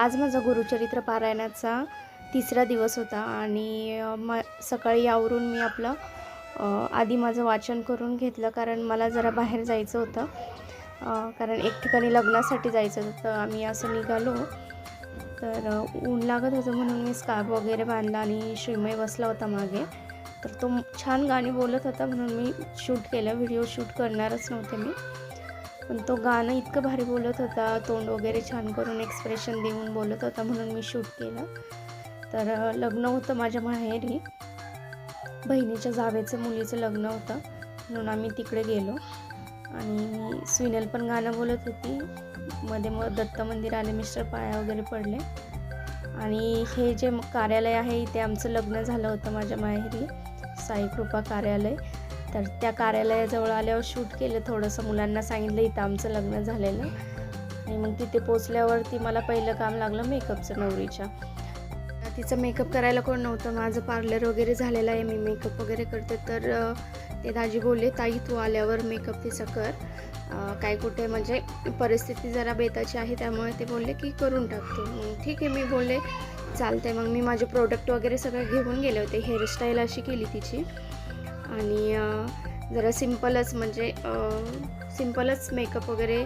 आज माझा गुरुचरित्र पारायणाचा तिसरा दिवस होता आणि म सकाळी आवरून मी आपलं आधी माझं वाचन करून घेतलं कारण मला जरा बाहेर जायचं होतं. कारण एक ठिकाणी लग्नासाठी जायचं होतं. तर आम्ही असं निघालो. तर ऊन लागत होतं म्हणून मी स्कार्फ वगैरे बांधला आणि श्रीमय बसला होता मागे. तर तो छान गाणी बोलत होता म्हणून मी शूट केलं. व्हिडिओ शूट करणारच नव्हते मी. पण तो गाणं इतकं भारी बोलत होता तोंड वगैरे छान करून एक्सप्रेशन देऊन बोलत होता म्हणून मी शूट केलं. तर लग्न होतं माझ्या माहेरी. बहिणीच्या जावेचं मुलीचं लग्न होतं. म्हणून आम्ही तिकडे गेलो. आणि स्विनल पण गाणं बोलत होती. मध्ये मग दत्त मंदिर आले मिस्टर पाया वगैरे पडले. आणि हे जे कार्यालय आहे इथे आमचं लग्न झालं होतं माझ्या माहेरी. साईकृपा कार्यालय. तर त्या कार्यालयाजवळ आल्यावर शूट केलं थोडंसं. मुलांना सांगितलं इथं आमचं लग्न झालेलं. आणि मग तिथे पोचल्यावरती मला पहिलं काम लागलं मेकअपचं नवरीच्या. तिचं मेकअप करायला कोण नव्हतं. माझं पार्लर वगैरे झालेलं आहे. मी मेकअप वगैरे करते. तर ते दाजी बोलले ताई तू आल्यावर मेकअप तिचं कर. काय कुठे म्हणजे परिस्थिती जरा बेताची आहे. त्यामुळे ते बोलले की करून टाकतो मग ठीक आहे मी बोलले चालते मग मी माझे प्रोडक्ट वगैरे सगळे घेऊन गेले होते. हेअरस्टाईल अशी केली तिची. आणि जरा सिम्पलच म्हणजे सिम्पलच मेकअप वगैरे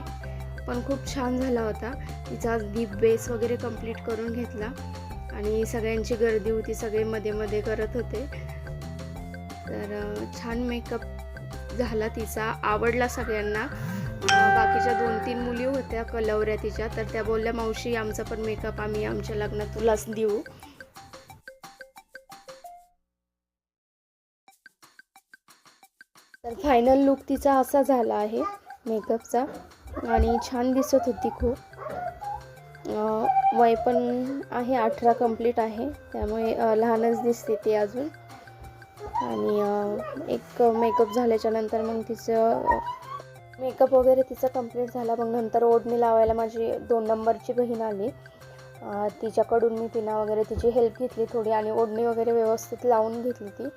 पण खूप छान झाला होता. तिचा डीप बेस वगैरे कंप्लीट करून घेतला आणि सगळ्यांची गर्दी होती सगळे मध्ये मध्ये करत होते. तर छान मेकअप झाला तिचा आवडला सगळ्यांना. बाकीच्या दोन तीन मुली होत्या कलवऱ्या तिच्या तर त्या बोलल्या मावशी आमचा पण मेकअप आम्ही आमच्या लग्नात तुलाच देऊ. तर फायनल लुक तिचा असा झाला आहे मेकअपचा आणि छान दिसत होती खूप. वय पण आहे अठरा कंप्लीट आहे. त्यामुळे लहानच दिसते ती अजून. आणि एक मेकअप झाल्याच्यानंतर मग तिचं मेकअप वगैरे तिचा कंप्लीट झाला. मग नंतर ओढणी लावायला माझी दोन नंबरची बहीण आली. तिच्याकडून मी तिनं वगैरे तिची हेल्प घेतली थोडी आणि ओढणी वगैरे व्यवस्थित लावून घेतली ती.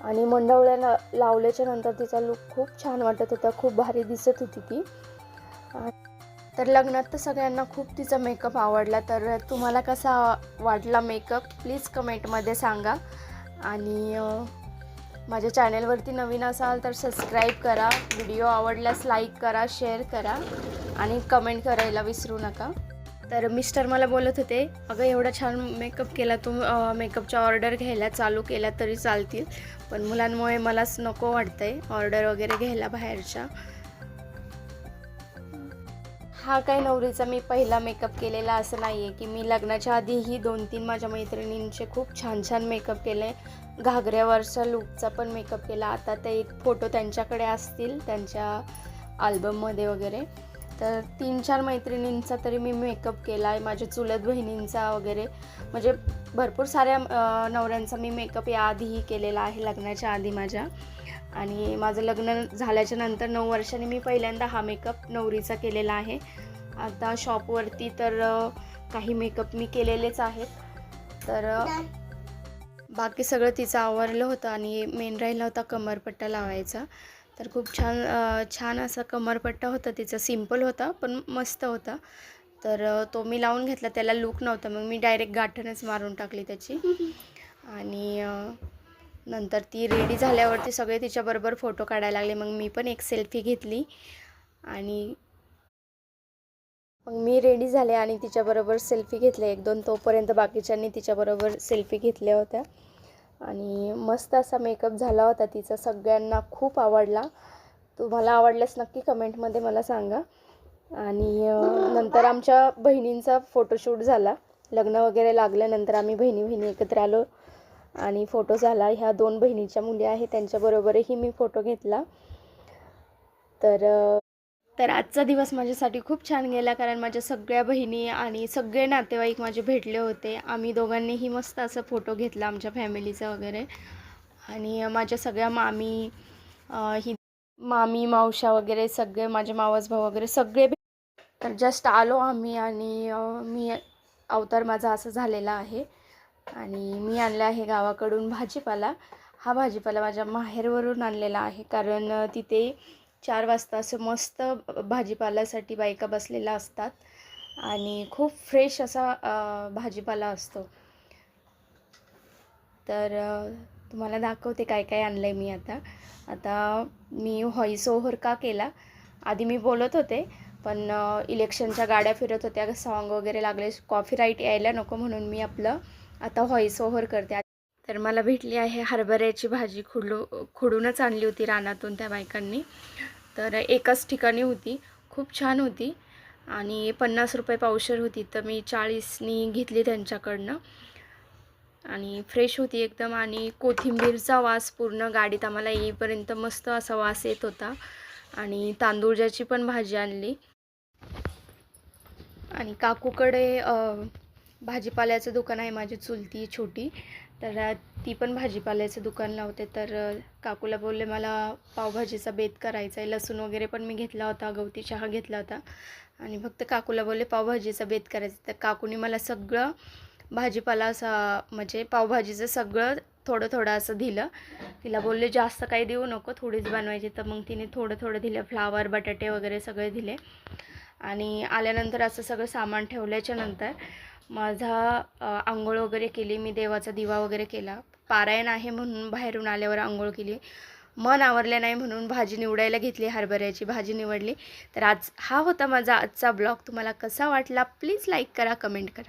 आणि मंडवळ्या ला लावल्याच्या नंतर तिचा लुक खूप छान वाटत होता. खूप भारी दिसत होती ती. तर लग्नात तर सगळ्यांना खूप तिचा मेकअप आवडला. तर तुम्हाला कसा वाटला मेकअप प्लीज कमेंटमध्ये सांगा. आणि माझ्या चॅनेलवरती नवीन असाल तर सबस्क्राईब करा. व्हिडिओ आवडल्यास लाईक करा शेअर करा. आणि कमेंट करायला विसरू नका. तर मिस्टर मला बोलत होते अगं एवढा छान मेकअप केला तू मेकअपच्या ऑर्डर घ्यायला चालू केल्या तरी चालतील पण मुलांमुळे मलाच नको वाटतंय ऑर्डर वगैरे घ्यायला बाहेरच्या. हा काय नवरीचा मी पहिला मेकअप केलेला असं नाही आहे की मी लग्नाच्या आधीही दोन तीन माझ्या मैत्रिणींचे खूप छान छान मेकअप केले घागऱ्यावरच्या लुकचा पण मेकअप केला. आता ते एक फोटो त्यांच्याकडे असतील त्यांच्या आल्बममध्ये वगैरे. तर तीन चार मैत्रिणींचा तरी मी मेकअप केला आहे माझ्या चुलत बहिणींचा वगैरे. म्हणजे भरपूर साऱ्या नवऱ्यांचा मी मेकअप याआधीही केलेला आहे लग्नाच्या आधी माझ्या. आणि माझं लग्न झाल्याच्यानंतर नऊ वर्षांनी मी पहिल्यांदा हा मेकअप नवरीचा केलेला आहे. आता शॉपवरती तर काही मेकअप मी केलेलेच आहेत. तर बाकी सगळं तिचं आवरलं होतं आणि मेन राहिला होता कमरपट्टा लावायचा. तर खूप छान छान असा कमरपट्टा होता तिचा सिंपल होता पण मस्त होता. तर तो मी लावून घेतला त्याला लूक नव्हता मग मी डायरेक्ट गाठणच मारून टाकली त्याची. आणि नंतर ती रेडी झाल्यावरती सगळे तिच्याबरोबर फोटो काढायला लागले मग मी पण एक सेल्फी घेतली. आणि मग मी रेडी झाले आणि तिच्याबरोबर सेल्फी घेतले. एक दोन तोपर्यंत बाकीच्यांनी तिच्याबरोबर सेल्फी घेतल्या होत्या. आणि मस्त असा मेकअप झाला होता तिचा. सगळ्यांना खूप आवडला. तुम्हाला आवडल्यास नक्की कमेंटमध्ये मला सांगा. आणि नंतर आमच्या बहिणींचा फोटोशूट झाला. लग्न वगैरे लागल्यानंतर आम्ही बहिणी बहिणी एकत्र आलो आणि फोटो झाला. ह्या दोन बहिणीच्या मुली आहेत त्यांच्याबरोबरही मी फोटो घेतला. तर तर आजचा दिवस माझ्यासाठी खूप छान गेला कारण माझ्या सगळ्या बहिणी आणि सगळे नातेवाईक माझे भेटले होते. आम्ही दोघांनीही मस्त असं फोटो घेतला आमच्या फॅमिलीचा वगैरे. आणि माझ्या सगळ्या मामी ही मामी मावशा वगैरे सगळे माझे मावस भाऊ वगैरे सगळे तर जस्ट आलो आम्ही आणि मी अवतार माझा असं झालेला आहे. आणि मी आणला आहे गावाकडून भाजीपाला. हा भाजीपाला माझ्या माहेरवरून आणलेला आहे कारण तिथे चार वाजता असं मस्त भाजीपाल्यासाठी बायका बसलेल्या असतात. आणि खूप फ्रेश असा भाजीपाला असतो. तर तुम्हाला दाखवते काय काय आणलं आहे मी आता. आता मी व्हॉइस ओव्हर का केला. आधी मी बोलत होते पण इलेक्शनच्या गाड्या फिरत होत्या. सॉन्ग वगैरे लागले. कॉफी राईट यायला नको म्हणून मी आपलं आता व्हॉइस ओव्हर करते. तर मला भेटली आहे हरभऱ्याची भाजी खुडू खुडूनच आणली होती रानातून त्या बायकांनी. तर एकाच ठिकाणी होती. खूप छान होती. आणि पन्नास रुपये पावशर होती. तर मी चाळीसनी घेतली त्यांच्याकडनं. आणि फ्रेश होती एकदम. आणि कोथिंबीरचा वास पूर्ण गाडीत आम्हाला येईपर्यंत मस्त असा वास येत होता. आणि तांदूळजाची पण भाजी आणली. आणि काकूकडे भाजीपाल्याचं दुकान आहे माझी चुलती छोटी. तर ती पण भाजीपाल्याचं दुकान लावते. तर काकूला बोलले मला पावभाजीचा बेत करायचा आहे. लसूण वगैरे पण मी घेतला होता गवती चहा घेतला होता. आणि फक्त काकूला बोलले पावभाजीचा बेत करायचा तर काकूने मला सगळं भाजीपाला असा म्हणजे पावभाजीचं सगळं थोडं थोडं असं दिलं. तिला बोलले जास्त काही देऊ नको थोडीच बनवायची. तर मग तिने थोडं थोडं दिलं फ्लावर बटाटे वगैरे सगळे दिले. आणि आल्यानंतर असं सगळं सामान ठेवल्याच्यानंतर माझा आंघोळ वगैरे केली मी देवाचा दिवा वगैरे केला. पारायण आहे म्हणून बाहेरून आल्यावर आंघोळ केली. मन आवरलं नाही म्हणून भाजी निवडायला घेतली हरभऱ्याची भाजी निवडली. तर आज हा होता माझा आजचा ब्लॉग. तुम्हाला कसा वाटला प्लीज लाईक करा कमेंट करा.